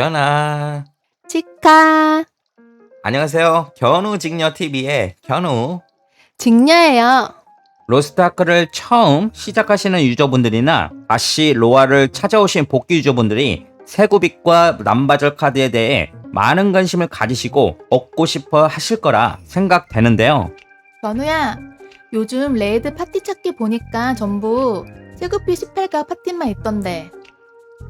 견아. 치카. 안녕하세요. 견우 직녀 TV의 견우. 직녀예요. 로스트아크를 처음 시작하시는 유저분들이나 다시 로아를 찾아오신 복귀 유저분들이 세구빅과 남바절 카드에 대해 많은 관심을 가지시고 얻고 싶어 하실 거라 생각되는데요. 연우야, 요즘 레이드 파티 찾기 보니까 전부 세구피 18가 파티만 있던데.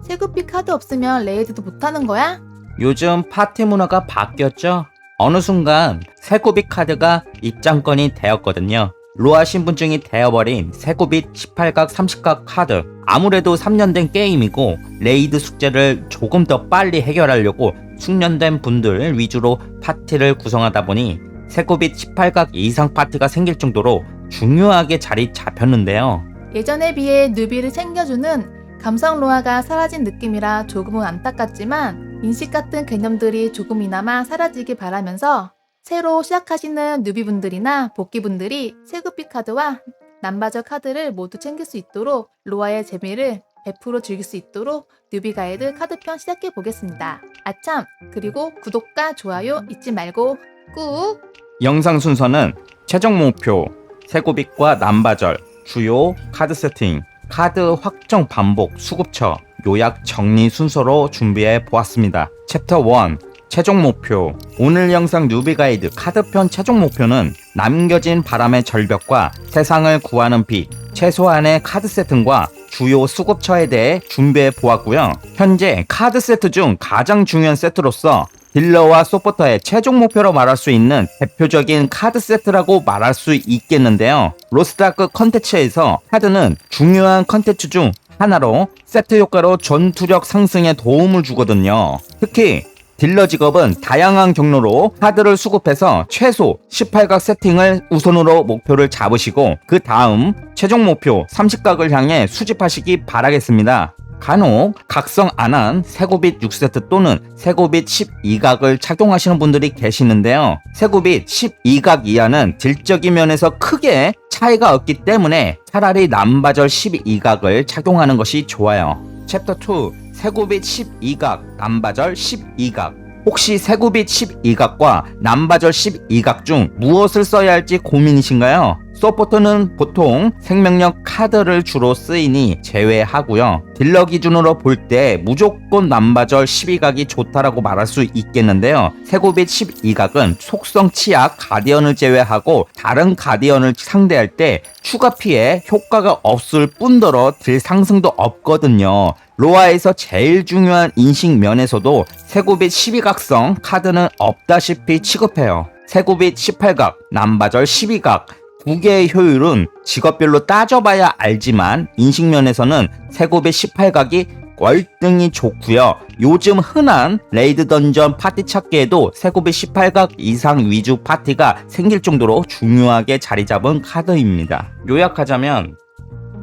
세구피 카드 없으면 레이드도 못하는 거야? 요즘 파티 문화가 바뀌었죠? 어느 순간 세구빅 카드가 입장권이 되었거든요. 로아 신분증이 되어버린 세구빅 18각 30각 카드. 아무래도 3년 된 게임이고 레이드 숙제를 조금 더 빨리 해결하려고 숙련된 분들 위주로 파티를 구성하다 보니 세구빅 18각 이상 파티가 생길 정도로 중요하게 자리 잡혔는데요. 예전에 비해 누비를 챙겨주는 감성 로아가 사라진 느낌이라 조금은 안타깝지만 인식 같은 개념들이 조금이나마 사라지길 바라면서 새로 시작하시는 누비분들이나 복귀분들이 세구피 카드와 남바저 카드를 모두 챙길 수 있도록 로아의 재미를 100% 즐길 수 있도록 뉴비 가이드 카드편 시작해 보겠습니다. 아참! 그리고 구독과 좋아요 잊지 말고 꾹! 영상 순서는 최종 목표, 세고빅과 남바절, 주요 카드 세팅, 카드 확정 반복, 수급처, 요약 정리 순서로 준비해 보았습니다. 챕터 1 최종 목표 오늘 영상 뉴비 가이드 카드편 최종 목표는 남겨진 바람의 절벽과 세상을 구하는 빛 최소한의 카드 세팅과 주요 수급처에 대해 준비해 보았고요. 현재 카드 세트 중 가장 중요한 세트로서 딜러와 소포터의 최종 목표로 말할 수 있는 대표적인 카드 세트라고 말할 수 있겠는데요. 로스트아크 컨텐츠에서 카드는 중요한 컨텐츠 중 하나로 세트 효과로 전투력 상승에 도움을 주거든요. 특히 딜러 직업은 다양한 경로로 카드를 수급해서 최소 18각 세팅을 우선으로 목표를 잡으시고 그 다음 최종 목표 30각을 향해 수집하시기 바라겠습니다. 간혹 각성 안 한 세고빗 6세트 또는 세고빗 12각을 착용하시는 분들이 계시는데요. 세고빗 12각 이하는 딜적인 면에서 크게 차이가 없기 때문에 차라리 남바절 12각을 착용하는 것이 좋아요. 챕터 2 세고빗 12각 남바절 12각 혹시 세고빗 12각과 남바절 12각 중 무엇을 써야 할지 고민이신가요? 서포터는 보통 생명력 카드를 주로 쓰이니 제외하고요. 딜러 기준으로 볼 때 무조건 남바절 12각이 좋다라고 말할 수 있겠는데요. 세고빗 12각은 속성 치약 가디언을 제외하고 다른 가디언을 상대할 때 추가 피해 효과가 없을 뿐더러 딜 상승도 없거든요. 로아에서 제일 중요한 인식 면에서도 세고빗 12각성 카드는 없다시피 취급해요. 세고빗 18각, 남바절 12각, 두 개의 효율은 직업별로 따져봐야 알지만 인식면에서는 세고빗 18각이 월등히 좋고요. 요즘 흔한 레이드 던전 파티 찾기에도 세고빗 18각 이상 위주 파티가 생길 정도로 중요하게 자리 잡은 카드입니다. 요약하자면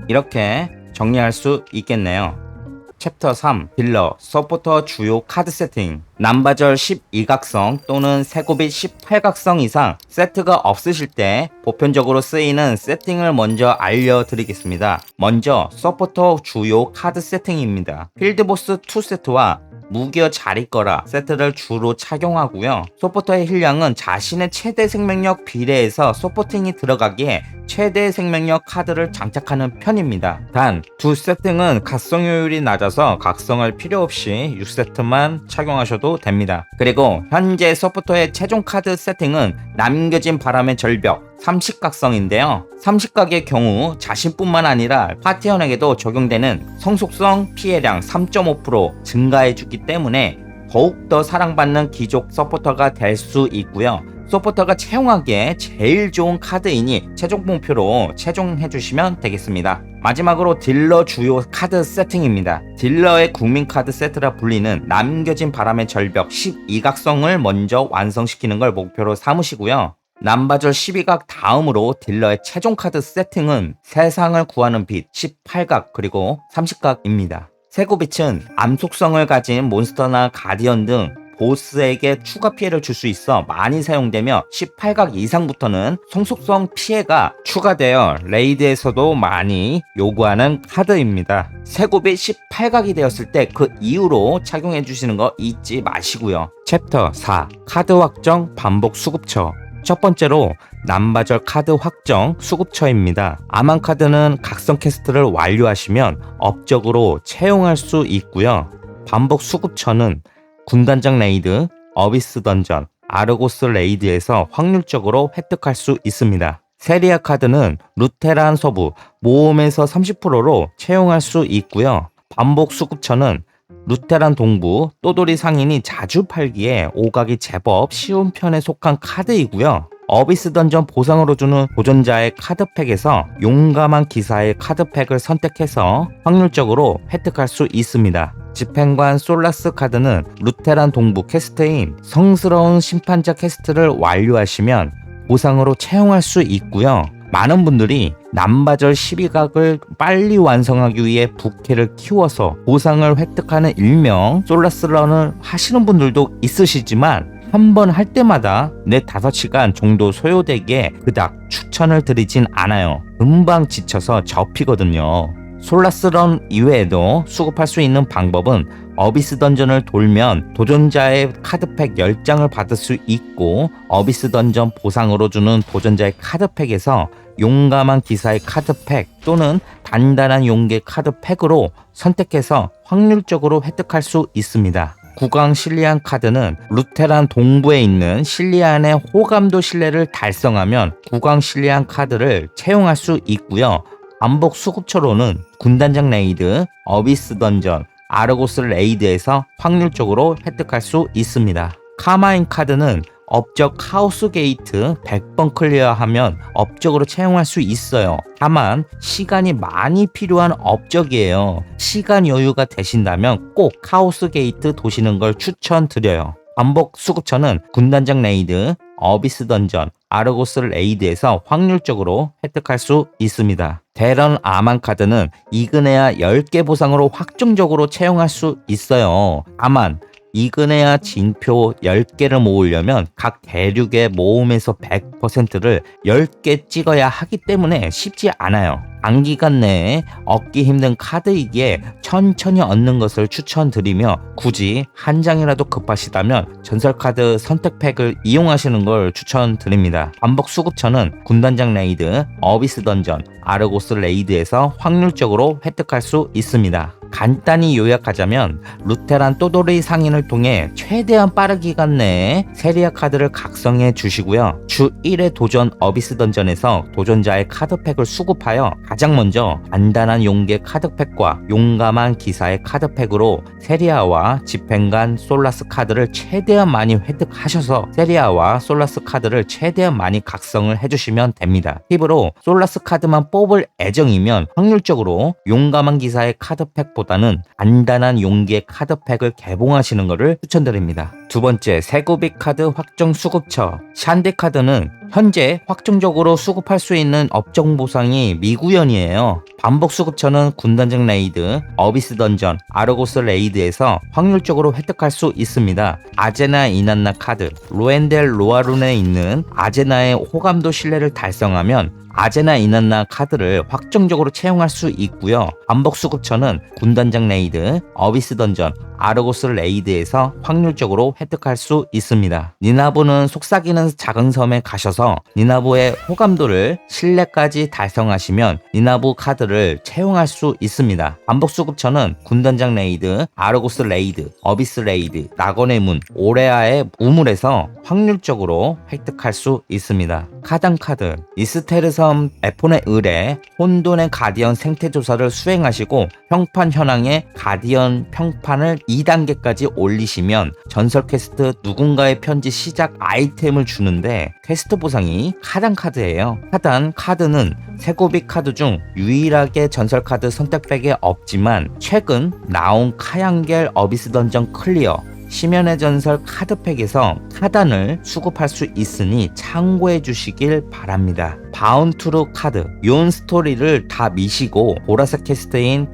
이렇게 정리할 수 있겠네요. 챕터 3 딜러 서포터 주요 카드 세팅 남바절 12각성 또는 세고빗 18각성 이상 세트가 없으실 때 보편적으로 쓰이는 세팅을 먼저 알려드리겠습니다. 먼저 서포터 주요 카드 세팅입니다. 필드보스 2세트와 무기어 잘 있거라 세트를 주로 착용하고요. 소포터의 힐량은 자신의 최대 생명력 비례해서 소포팅이 들어가기에 최대 생명력 카드를 장착하는 편입니다. 단, 두 세팅은 각성 효율이 낮아서 각성할 필요 없이 6세트만 착용하셔도 됩니다. 그리고 현재 서포터의 최종 카드 세팅은 남겨진 바람의 절벽 30각성인데요. 30각의 경우 자신뿐만 아니라 파티원에게도 적용되는 성속성 피해량 3.5% 증가해주기 때문에 더욱더 사랑받는 귀족 서포터가 될 수 있고요. 서포터가 채용하기에 제일 좋은 카드이니 최종 목표로 채종해주시면 되겠습니다. 마지막으로 딜러 주요 카드 세팅입니다. 딜러의 국민 카드 세트라 불리는 남겨진 바람의 절벽 12각성을 먼저 완성시키는 걸 목표로 삼으시고요. 남바절 12각 다음으로 딜러의 최종 카드 세팅은 세상을 구하는 빛 18각 그리고 30각입니다. 세고빛은 암속성을 가진 몬스터나 가디언 등 보스에게 추가 피해를 줄 수 있어 많이 사용되며 18각 이상부터는 성속성 피해가 추가되어 레이드에서도 많이 요구하는 카드입니다. 세곱이 18각이 되었을 때 그 이후로 착용해 주시는 거 잊지 마시고요. 챕터 4 카드 확정 반복 수급처 첫 번째로 남바절 카드 확정 수급처입니다. 아만 카드는 각성 캐스트를 완료하시면 업적으로 채용할 수 있고요. 반복 수급처는 군단장 레이드, 어비스 던전, 아르고스 레이드에서 확률적으로 획득할 수 있습니다. 세리아 카드는 루테란 서부 모험에서 30%로 채용할 수 있고요. 반복 수급처는 루테란 동부 또돌이 상인이 자주 팔기에 오각이 제법 쉬운 편에 속한 카드이고요. 어비스 던전 보상으로 주는 도전자의 카드팩에서 용감한 기사의 카드팩을 선택해서 확률적으로 획득할 수 있습니다. 집행관 솔라스 카드는 루테란 동부 캐스트인 성스러운 심판자 캐스트를 완료하시면 보상으로 채용할 수 있고요. 많은 분들이 남바절 12각을 빨리 완성하기 위해 부캐를 키워서 보상을 획득하는 일명 솔라스런을 하시는 분들도 있으시지만 한 번 할 때마다 내 5시간 정도 소요되기에 그닥 추천을 드리진 않아요. 금방 지쳐서 접히거든요. 솔라스런 이외에도 수급할 수 있는 방법은 어비스 던전을 돌면 도전자의 카드팩 10장을 받을 수 있고 어비스 던전 보상으로 주는 도전자의 카드팩에서 용감한 기사의 카드팩 또는 단단한 용계 카드팩으로 선택해서 확률적으로 획득할 수 있습니다. 국왕 실리안 카드는 루테란 동부에 있는 실리안의 호감도 신뢰를 달성하면 국왕 실리안 카드를 채용할 수 있고요. 반복 수급처로는 군단장 레이드, 어비스 던전, 아르고스 레이드에서 확률적으로 획득할 수 있습니다. 카마인 카드는 업적 하우스 게이트 100번 클리어하면 업적으로 채용할 수 있어요. 다만 시간이 많이 필요한 업적이에요. 시간 여유가 되신다면 꼭 하우스 게이트 도시는 걸 추천드려요. 반복 수급처는 군단장 레이드, 어비스 던전, 아르고스 레이드에서 확률적으로 획득할 수 있습니다. 대런 아만 카드는 이그네아 10개 보상으로 확정적으로 채용할 수 있어요. 다만 이그네아 진표 10개를 모으려면 각 대륙의 모음에서 100%를 10개 찍어야 하기 때문에 쉽지 않아요. 단기간 내에 얻기 힘든 카드이기에 천천히 얻는 것을 추천드리며 굳이 한 장이라도 급하시다면 전설카드 선택팩을 이용하시는 걸 추천드립니다. 반복 수급처는 군단장 레이드, 어비스 던전, 아르고스 레이드에서 확률적으로 획득할 수 있습니다. 간단히 요약하자면 루테란 또도리 상인을 통해 최대한 빠른 기간 내에 세리아 카드를 각성해 주시고요. 주 1회 도전 어비스 던전에서 도전자의 카드팩을 수급하여 가장 먼저 간단한 용계 카드팩과 용감한 기사의 카드팩으로 세리아와 집행관 솔라스 카드를 최대한 많이 획득하셔서 세리아와 솔라스 카드를 최대한 많이 각성을 해주시면 됩니다. 팁으로 솔라스 카드만 뽑을 애정이면 확률적으로 용감한 기사의 카드팩보다는 간단한 용기의 카드팩을 개봉하시는 것을 추천드립니다. 두 번째, 세구빅 카드 확정 수급처. 샨디 카드는 현재 확정적으로 수급할 수 있는 업종 보상이 미구현이에요. 반복 수급처는 군단장 레이드, 어비스 던전, 아르고스 레이드에서 확률적으로 획득할 수 있습니다. 아제나 이난나 카드, 로엔델 로아룬에 있는 아제나의 호감도 신뢰를 달성하면 아제나 이난나 카드를 확정적으로 채용할 수 있고요. 반복 수급처는 군단장 레이드, 어비스 던전, 아르고스 레이드에서 확률적으로 획득할 수 있습니다. 니나부는 속삭이는 작은 섬에 가셔서 니나부의 호감도를 신뢰까지 달성하시면 니나부 카드를 채용할 수 있습니다. 반복 수급처는 군단장 레이드, 아르고스 레이드, 어비스 레이드, 낙원의 문, 오레아의 우물에서 확률적으로 획득할 수 있습니다. 카단 카드, 섬 에폰의 을에 혼돈의 가디언 생태 조사를 수행하시고 평판 현황에 가디언 평판을 2단계까지 올리시면 전설 퀘스트 누군가의 편지 시작 아이템을 주는데 퀘스트 보상이 카단 카드예요. 카단 카드는 세고비 카드 중 유일하게 전설 카드 선택백에 없지만 최근 나온 카양겔 어비스 던전 클리어 심연의 전설 카드팩에서 카단을 수급할 수 있으니 참고해 주시길 바랍니다. 바운투르 카드 요 스토리를 다 미시고 보라색 캐스트인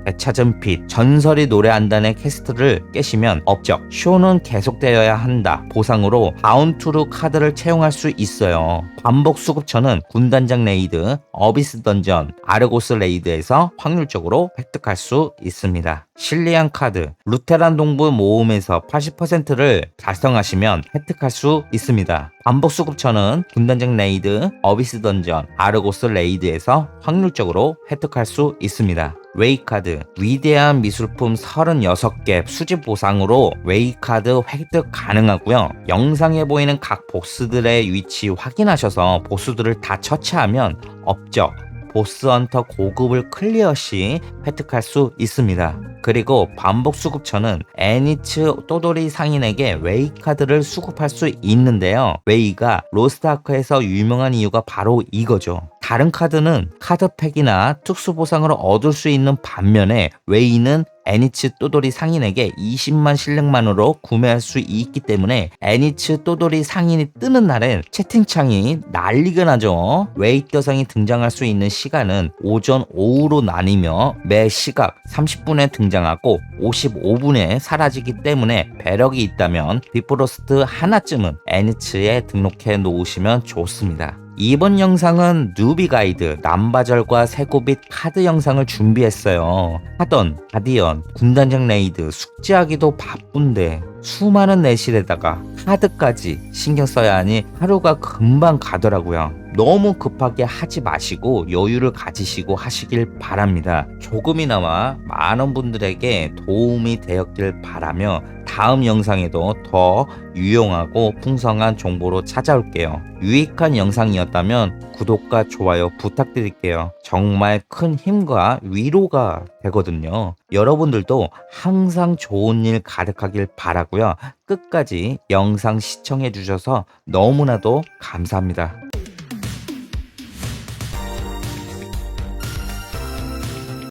빛 전설이 노래한다는 캐스트를 깨시면 업적 쇼는 계속되어야 한다. 보상으로 바운투르 카드를 채용할 수 있어요. 반복 수급처는 군단장 레이드 어비스 던전 아르고스 레이드에서 확률적으로 획득할 수 있습니다. 실리안 카드 루테란 동부 모험에서 80%를 달성하시면 획득할 수 있습니다 반복 수급처는 군단장 레이드, 어비스 던전, 아르고스 레이드에서 확률적으로 획득할 수 있습니다. 웨이카드, 위대한 미술품 36개 수집 보상으로 웨이카드 획득 가능하고요. 영상에 보이는 각 보스들의 위치 확인하셔서 보스들을 다 처치하면 업적, 보스헌터 고급을 클리어 시 획득할 수 있습니다. 그리고 반복 수급처는 애니츠 또돌이 상인에게 웨이 카드를 수급할 수 있는데요. 웨이가 로스트아크에서 유명한 이유가 바로 이거죠. 다른 카드는 카드팩이나 특수 보상을 얻을 수 있는 반면에 웨이는 애니츠 또돌이 상인에게 20만 실력만으로 구매할 수 있기 때문에 애니츠 또돌이 상인이 뜨는 날엔 채팅창이 난리가 나죠. 웨이 떼성이 등장할 수 있는 시간은 오전, 오후로 나뉘며 매 시각 30분에 등장하고 55분에 사라지기 때문에 배력이 있다면 비프로스트 하나쯤은 애니츠에 등록해 놓으시면 좋습니다. 이번 영상은 누비 가이드, 남바절과 세고빛 카드 영상을 준비했어요. 하던, 가디언, 군단장 레이드, 숙제하기도 바쁜데 수많은 내실에다가 카드까지 신경 써야 하니 하루가 금방 가더라고요. 너무 급하게 하지 마시고 여유를 가지시고 하시길 바랍니다. 조금이나마 많은 분들에게 도움이 되었길 바라며 다음 영상에도 더 유용하고 풍성한 정보로 찾아올게요. 유익한 영상이었다면 구독과 좋아요 부탁드릴게요. 정말 큰 힘과 위로가 되거든요. 여러분들도 항상 좋은 일 가득하길 바라고요. 끝까지 영상 시청해 주셔서 너무나도 감사합니다.